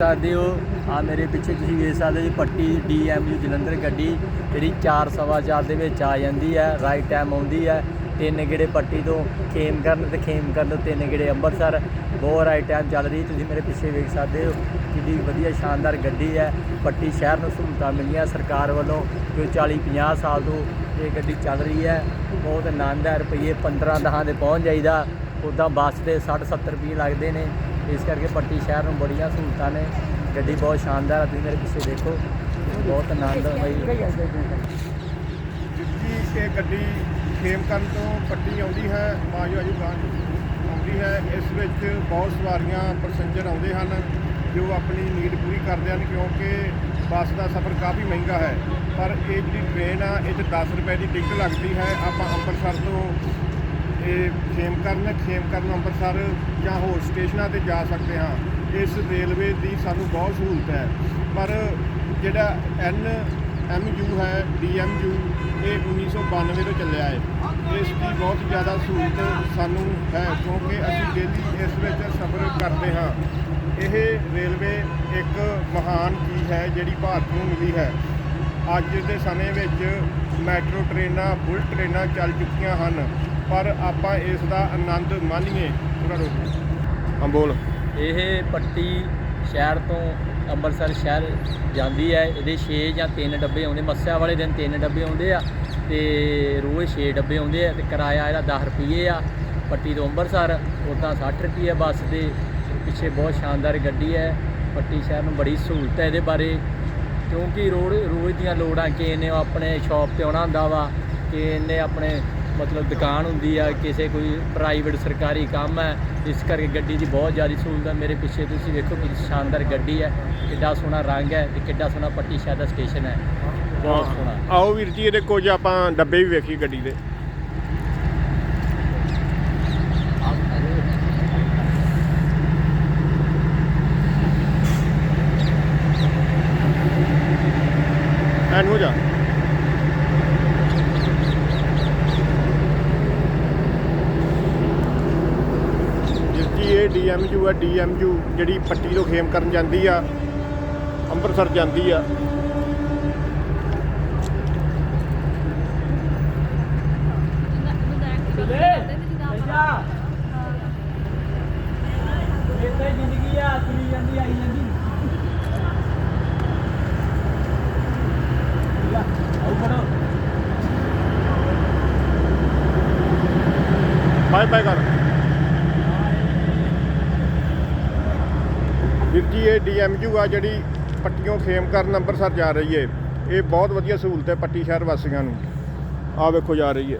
ਸਕਦੇ ਹੋ। ਆ ਮੇਰੇ ਪਿੱਛੇ ਤੁਸੀਂ ਵੇਖ ਸਕਦੇ ਹੋ ਜੀ, ਪੱਟੀ ਡੀਐਮਯੂ ਜਲੰਧਰ ਗੱਡੀ। ਜਿਹੜੀ 4 ਸਵਾ ਚਾਰ ਦੇ ਵਿੱਚ ਆ ਜਾਂਦੀ ਹੈ ਰਾਈਟ ਟਾਈਮ ਆਉਂਦੀ ਹੈ। ਤਿੰਨ ਗੇੜੇ ਪੱਟੀ ਤੋਂ ਖੇਮ ਕਰਨ ਤੇ ਖੇਮ ਕਰਨ ਤੋਂ ਤਿੰਨ ਗੇੜੇ ਅੰਮ੍ਰਿਤਸਰ। ਬਹੁਤ ਰਾਈਟ ਟਾਈਮ ਚੱਲ ਰਹੀ ਤੁਸੀਂ ਮੇਰੇ ਪਿੱਛੇ ਵੇਖ ਸਕਦੇ ਹੋ, ਕਿੰਨੀ ਵਧੀਆ ਸ਼ਾਨਦਾਰ ਗੱਡੀ ਹੈ। ਪੱਟੀ ਸ਼ਹਿਰ ਨੂੰ ਸਹੂਲਤਾਂ ਮਿਲੀਆਂ ਸਰਕਾਰ ਵੱਲੋਂ, ਜੋ 40 50 ਸਾਲ ਤੋਂ ਇਹ ਗੱਡੀ ਚੱਲ ਰਹੀ ਹੈ। ਬਹੁਤ ਆਨੰਦ ਹੈ, ਰੁਪਈਏ 15 ਦਹਾਂ ਦੇ ਪਹੁੰਚ ਜਾਈਦਾ। ਉੱਦਾਂ ਬੱਸ 'ਤੇ 60 70 ਰੁਪਏ ਲੱਗਦੇ ਨੇ। ਇਸ ਕਰਕੇ ਪੱਟੀ ਸ਼ਹਿਰ ਨੂੰ ਬੜੀਆਂ ਸਹੂਲਤਾਂ ਨੇ। ਗੱਡੀ ਬਹੁਤ ਸ਼ਾਨਦਾਰ ਹੈ ਤੁਸੀਂ ਮੇਰੇ ਪਿੱਛੇ ਦੇਖੋ। ਬਹੁਤ ਆਨੰਦ ਆਈ ਜਿੱਕੀ ਇਹ ਗੱਡੀ ਖੇਮਕਰਨ ਤੋਂ ਪੱਟੀ ਆਉਂਦੀ ਹੈ ਮਾਜੋ ਆਜੂ ਗਾਂ ਆਉਂਦੀ ਹੈ। ਇਸ ਵਿੱਚ ਬਹੁਤ ਸਵਾਰੀਆਂ ਪੈਸੇਂਜਰ ਆਉਂਦੇ ਹਨ, ਜੋ ਆਪਣੀ ਨੀਡ ਪੂਰੀ ਕਰਦੇ ਹਨ, ਕਿਉਂਕਿ ਬੱਸ ਦਾ ਸਫ਼ਰ ਕਾਫੀ ਮਹਿੰਗਾ ਹੈ। ਪਰ ਇਹ ਜਿਹੜੀ ਟ੍ਰੇਨ ਆ, ਇਹ 'ਚ 10 ਰੁਪਏ ਦੀ ਟਿਕਟ ਲੱਗਦੀ ਹੈ। ਆਪਾਂ ਅੰਮ੍ਰਿਤਸਰ ਤੋਂ ਇਹ ਖੇਮਕਰਨ ਖੇਮਕਰਨ ਅੰਮ੍ਰਿਤਸਰ ਜਾਂ ਹੋਰ ਸਟੇਸ਼ਨਾਂ ਤੇ ਜਾ ਸਕਦੇ ਹਾਂ। ਇਸ ਰੇਲਵੇ ਦੀ ਸਾਨੂੰ ਬਹੁਤ ਸਹੂਲਤ ਹੈ। ਪਰ ਜਿਹੜਾ ਐਨ ਐਮਯੂ ਹੈ, ਡੀ ਐੱਮ ਯੂ, ਇਹ 1992 ਤੋਂ ਚੱਲਿਆ ਹੈ। ਇਸ ਦੀ ਬਹੁਤ ਜ਼ਿਆਦਾ ਸਹੂਲਤ ਸਾਨੂੰ ਹੈ, ਕਿਉਂਕਿ ਅਸੀਂ ਡੇਲੀ ਇਸ ਵਿੱਚ ਸਫ਼ਰ ਕਰਦੇ ਹਾਂ। ਇਹ ਰੇਲਵੇ ਇੱਕ ਮਹਾਨ ਚੀਜ਼ ਹੈ, ਜਿਹੜੀ ਭਾਰਤ ਨੂੰ ਮਿਲੀ ਹੈ। ਅੱਜ ਦੇ ਸਮੇਂ ਵਿੱਚ ਮੈਟਰੋ ਟ੍ਰੇਨਾਂ, ਬੁਲਟ ਟ੍ਰੇਨਾਂ ਚੱਲ ਚੁੱਕੀਆਂ ਹਨ। ਪਰ ਆਪਾਂ ਇਸ ਦਾ ਆਨੰਦ ਮਾਣੀਏ ਥੋੜਾ ਰੋਕੋ ਹਾਂ ਬੋਲ। ਇਹ ਪੱਟੀ ਸ਼ਹਿਰ ਤੋਂ ਅੰਮ੍ਰਿਤਸਰ ਸ਼ਹਿਰ ਜਾਂਦੀ ਹੈ। ਇਹਦੇ 6 ਜਾਂ 3 ਡੱਬੇ ਆਉਂਦੇ। ਮੱਸਿਆ ਵਾਲੇ ਦਿਨ 3 ਡੱਬੇ ਆਉਂਦੇ ਆ ਤੇ ਰੋਜ਼ 6 ਡੱਬੇ ਆਉਂਦੇ ਆ ਤੇ ਕਿਰਾਇਆ ਇਹਦਾ 10 ਰੁਪਏ ਆ। ਪੱਟੀ ਤੋਂ ਅੰਮ੍ਰਿਤਸਰ ਉੱਦਾਂ 60 ਰੁਪਏ ਬੱਸ ਦੇ। ਪਿੱਛੇ ਬਹੁਤ ਸ਼ਾਨਦਾਰ ਗੱਡੀ ਹੈ। ਪੱਟੀ ਸ਼ਹਿਰ ਨੂੰ ਬੜੀ ਸਹੂਲਤ ਹੈ ਇਹਦੇ ਬਾਰੇ। ਕਿਉਂਕਿ ਰੋਡ ਰੋਜ਼ ਦੀਆਂ ਲੋੜਾਂ ਕਿ ਇਹਨੇ ਆਪਣੇ ਸ਼ਾਪ ਤੇ ਆਉਣਾ ਹੁੰਦਾ ਵਾ ਕਿ ਇਹਨੇ ਆਪਣੇ ਮਤਲਬ ਦੁਕਾਨ ਹੁੰਦੀ ਆ ਕਿਸੇ ਕੋਈ ਪ੍ਰਾਈਵੇਟ ਸਰਕਾਰੀ ਕੰਮ ਹੈ ਇਸ ਕਰਕੇ ਗੱਡੀ ਦੀ ਬਹੁਤ ਜ਼ਿਆਦਾ ਸਹੂਲਤ ਹੈ ਮੇਰੇ ਪਿੱਛੇ ਤੁਸੀਂ ਵੇਖੋ ਕਿ ਸ਼ਾਨਦਾਰ ਗੱਡੀ ਹੈ ਕਿੱਡਾ ਸੋਹਣਾ ਰੰਗ ਹੈ ਤੇ ਕਿੱਡਾ ਸੋਹਣਾ ਪੱਟੀ ਸ਼ਹਿਰ ਦਾ ਸਟੇਸ਼ਨ ਹੈ ਬਹੁਤ ਸੋਹਣਾ। ਆਓ ਵੀਰ ਜੀ ਇਹਦੇ ਕੁਝ ਆਪਾਂ ਡੱਬੇ ਵੀ ਵੇਖੀ ਗੱਡੀ ਦੇ। ਐਨ ਹੋ ਜਾ ਵੀਰ ਜੀ ਇਹ ਡੀਐਮਯੂ ਹੈ ਡੀਐਮਯੂ ਜਿਹੜੀ ਪੱਟੀ ਤੋਂ ਖੇਮ ਕਰਨ ਜਾਂਦੀ ਆ, ਅੰਮ੍ਰਿਤਸਰ ਜਾਂਦੀ ਆ। ਇੱਥੇ ਬਾਏ ਬਾਏ ਕਰ। ਵੀਰ ਜੀ ਇਹ ਡੀਐਮਯੂ ਆ ਜਿਹੜੀ ਪੱਟੀਆਂ ਖੇਮ ਕਰਨ ਅੰਮ੍ਰਿਤਸਰ ਜਾ ਰਹੀ ਏ। ਇਹ ਬਹੁਤ ਵਧੀਆ ਸਹੂਲਤ ਹੈ ਪੱਟੀ ਸ਼ਹਿਰ ਵਾਸੀਆਂ ਨੂੰ। ਆ ਵੇਖੋ ਜਾ ਰਹੀ ਹੈ